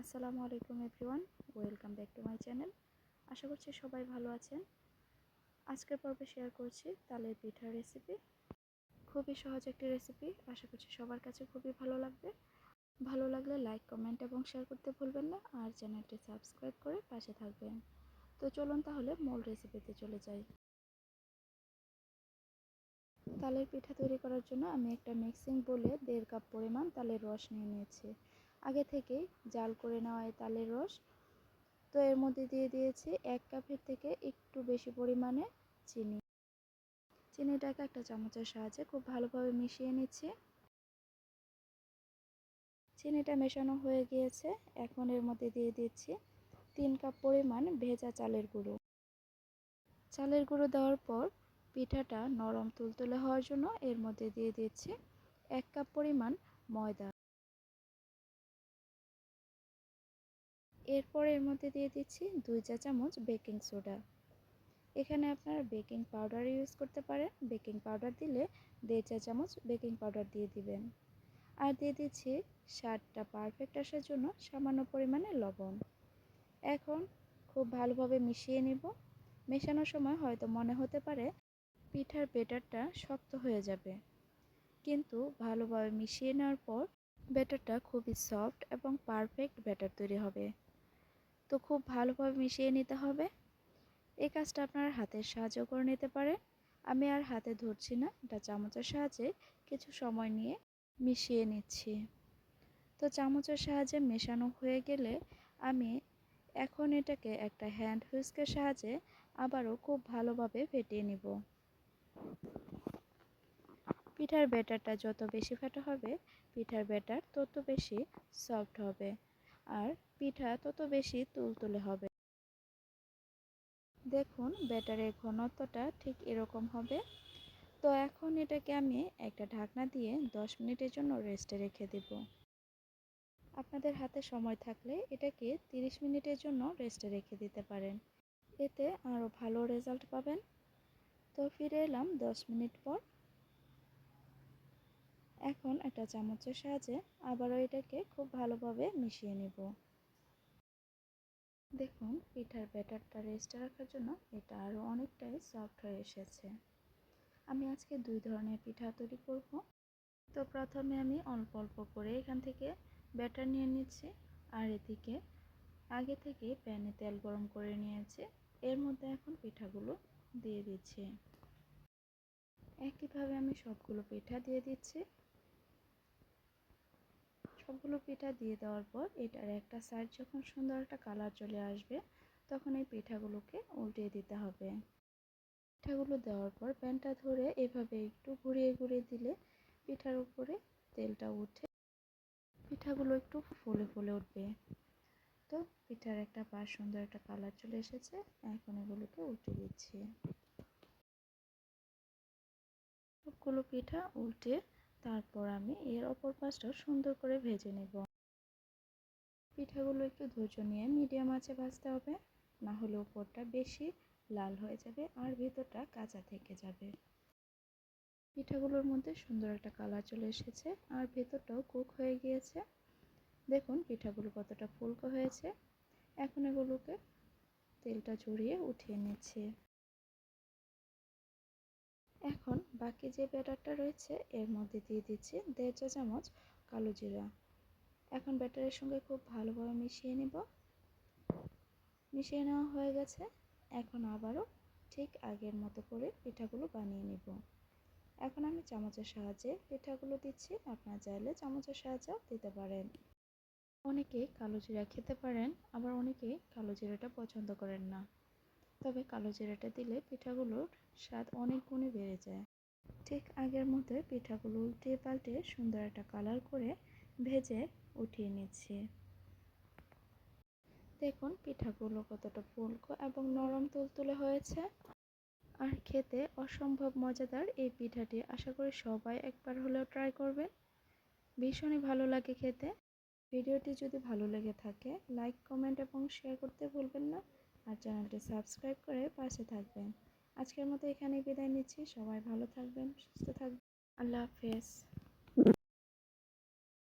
আসসালামু আলাইকুম everyone, welcome back to my channel. আশা করছি সবাই ভালো আছেন। আজকের পর্বে শেয়ার করছি তালের পিঠার রেসিপি খুবই সহজ একটি রেসিপি আশা করছি সবার কাছে খুবই ভালো লাগবে। ভালো লাগলে লাইক কমেন্ট এবং শেয়ার করতে ভুলবেন না, আর চ্যানেলটি সাবস্ক্রাইব করে পাশে থাকবেন। তো চলুন তাহলে মূল রেসিপিতে চলে যাই। তালের পিঠা তৈরি করার জন্য আমি একটা মিক্সিং বলে দেড় কাপ পরিমাণ তালের রস নিয়ে নিয়েছি। আগে থেকেই জাল করে নেওয়া এই তালের রস। তো এর মধ্যে দিয়ে দিয়েছি এক কাপের থেকে একটু বেশি পরিমাণে চিনি। চিনিটাকে একটা চামচের সাহায্যে খুব ভালোভাবে মিশিয়ে নিচ্ছি। চিনিটা মেশানো হয়ে গিয়েছে। এখন এর মধ্যে দিয়ে দিচ্ছি তিন কাপ পরিমাণ ভেজা চালের গুঁড়ো। চালের গুঁড়ো দেওয়ার পর পিঠাটা নরম তুলতুলে হওয়ার জন্য এর মধ্যে দিয়ে দিচ্ছি এক কাপ পরিমাণ ময়দা। এরপর এর মধ্যে দিয়ে দিচ্ছি দুই চা চামচ বেকিং সোডা। এখানে আপনারা বেকিং পাউডার ইউজ করতে পারেন। বেকিং পাউডার দিলে দেড় চা চামচ বেকিং পাউডার দিয়ে দিবেন। আর দিয়ে দিচ্ছি স্বাদটা পারফেক্ট আসার জন্য সামান্য পরিমাণে লবণ। এখন খুব ভালোভাবে মিশিয়ে নিব। মেশানোর সময় হয়তো মনে হতে পারে পিঠার বেটারটা শক্ত হয়ে যাবে। কিন্তু ভালোভাবে মিশিয়ে নেওয়ার পর ব্যাটারটা খুবই সফট এবং পারফেক্ট ব্যাটার তৈরি হবে। তো খুব ভালোভাবে মিশিয়ে নিতে হবে। এই কাজটা আপনার হাতের সাহায্য করে নিতে পারে আমি আর হাতে ধরছি না, এটা চামচের সাহায্যে কিছু সময় নিয়ে মিশিয়ে নিচ্ছি। তো চামচের সাহায্যে মেশানো হয়ে গেলে আমি এখন এটাকে একটা হ্যান্ড হুইস্কের সাহায্যে আবারও খুব ভালোভাবে ফেটিয়ে নিব। পিঠার ব্যাটারটা যত বেশি ফেটা হবে, পিঠার ব্যাটার তত বেশি সফট হবে। আর পিঠা তত বেশি তুলতুলে হবে। দেখুন, ব্যাটারের ঘনত্বটা ঠিক এরকম হবে। তো এখন এটাকে আমি একটা ঢাকনা দিয়ে 10 মিনিটের জন্য রেস্টে রেখে দেব। আপনাদের হাতে সময় থাকলে এটাকে 30 মিনিটের জন্য রেস্টে রেখে দিতে পারেন। এতে আরও ভালো রেজাল্ট পাবেন। তো ফিরে এলাম 10 মিনিট পর। এখন একটা চামচের সাহায্যে আবারও এটাকে খুব ভালোভাবে মিশিয়ে নেব। দেখুন, পিঠার ব্যাটারটা রেস্টে রাখার জন্য এটা আরও অনেকটাই সফট হয়ে এসেছে। আমি আজকে দুই ধরনের পিঠা তৈরি করব। তো প্রথমে আমি অল্প অল্প করে এখান থেকে ব্যাটার নিয়ে নিচ্ছি আর এদিকে আগে থেকে প্যানে তেল গরম করে নিয়েছি। এর মধ্যে এখন পিঠাগুলো দিয়ে দিচ্ছি। একইভাবে আমি সবগুলো পিঠা দিয়ে দিচ্ছি। সবগুলো পিঠা দিয়ে দেওয়ার পর এটার একটা সাইড যখন সুন্দর একটা কালার চলে আসবে, তখন এই পিঠাগুলোকে উল্টিয়ে দিতে হবে। পিঠাগুলো দেওয়ার পর প্যানটা ধরে এভাবে একটু ঘুরিয়ে ঘুরিয়ে দিলে পিঠার উপরে তেলটা উঠে পিঠাগুলো একটু ফুলে ফুলে উঠবে। তো পিঠার একটা পাশ সুন্দর একটা কালার চলে এসেছে, এখন এগুলোকে উল্টে দিচ্ছি। সবগুলো পিঠা উল্টে তারপর আমি এর অপর পাশটা সুন্দর করে ভেজে নেব। পিঠাগুলো একটু ধৈর্য নিয়ে মিডিয়াম আঁচে ভাজতে হবে, না হলে উপরটা বেশি লাল হয়ে যাবে আর ভেতরটা কাঁচা থেকে যাবে। পিঠাগুলোর মধ্যে সুন্দর একটা কালার চলে এসেছে আর ভেতরটাও কুক হয়ে গিয়েছে। দেখুন পিঠাগুলো কতটা ফুলকো হয়েছে। এখন এগুলোকে তেলটা ঝরিয়ে উঠিয়ে নিচ্ছি। এখন বাকি যে ব্যাটারটা রয়েছে, এর মধ্যে দিয়ে দিচ্ছি দেড় চা চামচ কালো জিরা। এখন ব্যাটারের সঙ্গে খুব ভালোভাবে মিশিয়ে নেব। মিশিয়ে নেওয়া হয়ে গেছে। এখন আবারও ঠিক আগের মতো করে পিঠাগুলো বানিয়ে নেব। এখন আমি চামচের সাহায্যে পিঠাগুলো দিচ্ছি। আপনারা চাইলে চামচের সাহায্যেও দিতে পারেন। অনেকে কালো জিরা খেতে পারেন, আবার অনেকে কালো জিরাটা পছন্দ করেন না। তবে কালো জিরাটা দিলে পিঠাগুলোর স্বাদ অনেক গুণে বেড়ে যায়। ঠিক আগের মতো পিঠাগুলো উল্টে পাল্টে সুন্দর একটা কালার করে ভেজে উঠিয়ে নিচ্ছি। দেখুন পিঠাগুলো কতটা ফুলকো এবং নরম তুলতুলে হয়েছে। আর খেতে অসম্ভব মজাদার এই পিঠাটি আশা করি সবাই একবার হলেও ট্রাই করবেন। ভীষণই ভালো লাগে খেতে। ভিডিওটি যদি ভালো লেগে থাকে, লাইক, কমেন্ট এবং শেয়ার করতে ভুলবেন না। আর চ্যানেলটি সাবস্ক্রাইব করে পাশে থাকবেন। আজকের মতো এখানেই বিদায় নিচ্ছি। সবাই ভালো থাকবেন, সুস্থ থাকবেন। আল্লাহ হাফেজ।